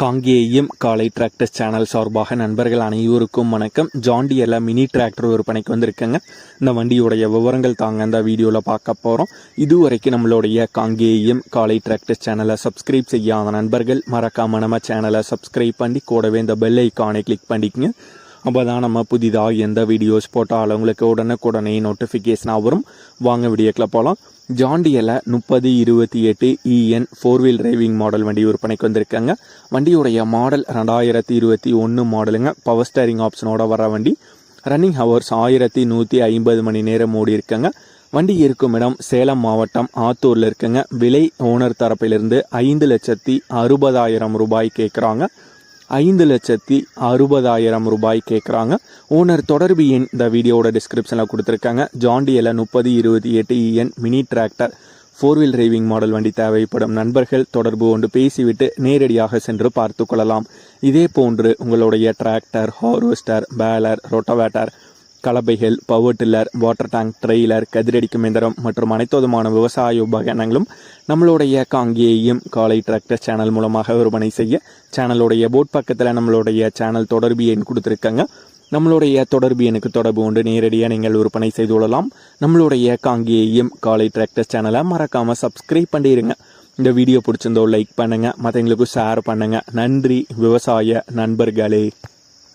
காங்கேயம் காலை tractors channel சார்பாக நண்பர்கள் அனைவருக்கும் வணக்கம். ஜாண்டியரில் மினி டிராக்டர் விற்பனைக்கு வந்திருக்கேங்க. இந்த வண்டியுடைய விவரங்கள் தாங்க இந்த வீடியோவில் பார்க்க போகிறோம் இதுவரைக்கும் நம்மளுடைய காங்கேயம் காலை டிராக்டர்ஸ் சேனலை சப்ஸ்கிரைப் செய்யாத நண்பர்கள் மறக்காம நம்ம சேனலை சப்ஸ்கிரைப் பண்ணி கூடவே இந்த பெல் ஐக்கானை கிளிக் பண்ணிக்கங்க. அப்போ தான் நம்ம புதிதாக எந்த வீடியோஸ் போட்டாலும் உங்களுக்கு உடனுக்குடனே நோட்டிஃபிகேஷனாக வரும். வாங்க வீடியோக்கில் போகலாம் ஜாண்டியில் முப்பது இருபத்தி எட்டு இஎன் ஃபோர் வீல் டிரைவிங் மாடல் வண்டி விற்பனைக்கு வந்திருக்காங்க. வண்டியுடைய மாடல் ரெண்டாயிரத்தி இருபத்தி ஒன்று மாடலுங்க பவர் ஸ்டேரிங் ஆப்ஷனோட வர வண்டி. ரன்னிங் ஹவர்ஸ் ஆயிரத்தி நூற்றி ஐம்பது மணி நேரம் ஓடி இருக்காங்க. வண்டி இருக்கும் இடம் சேலம் மாவட்டம் ஆத்தூரில் இருக்குங்க. விலை ஓனர் தரப்பிலிருந்து ஐந்து லட்சத்தி அறுபதாயிரம் ரூபாய் கேட்குறாங்க ஐந்து லட்சத்தி அறுபதாயிரம் ரூபாய் கேட்குறாங்க ஓனர் தொடர்பு எண் இந்த வீடியோவோட டிஸ்கிரிப்ஷனில் கொடுத்துருக்காங்க. ஜாண்டியில் முப்பது இருபத்தி எட்டு இஎன் mini tractor four wheel driving model வண்டி தேவைப்படும் நண்பர்கள் தொடர்பு கொண்டு பேசிவிட்டு நேரடியாக சென்று பார்த்து கொள்ளலாம். இதே போன்று உங்களுடைய tractor harvester baler rotavator கலப்பைகள் power tiller water tank trailer கதிரடிக்கும் எந்திரம் மற்றும் அனைத்து விதமான விவசாய உபகரணங்களும் நம்மளுடைய காங்கேயம் காலை டிராக்டர் சேனல் மூலமாக விற்பனை செய்ய சேனலுடைய போட் பக்கத்தில் நம்மளுடைய சேனல் தொடர்பு எண் கொடுத்துருக்காங்க. நம்மளுடைய தொடர்பு எனக்கு தொடர்பு கொண்டு நேரடியாக நீங்கள் விற்பனை செய்து கொள்ளலாம். நம்மளுடைய காங்கேயம் காலை டிராக்டர் சேனலை மறக்காமல் சப்ஸ்கிரைப் பண்ணிடுங்க இந்த வீடியோ பிடிச்சிருந்தோ லைக் பண்ணுங்கள் மற்றவங்களுக்கும் ஷேர் பண்ணுங்கள் நன்றி. விவசாய நண்பர்களே.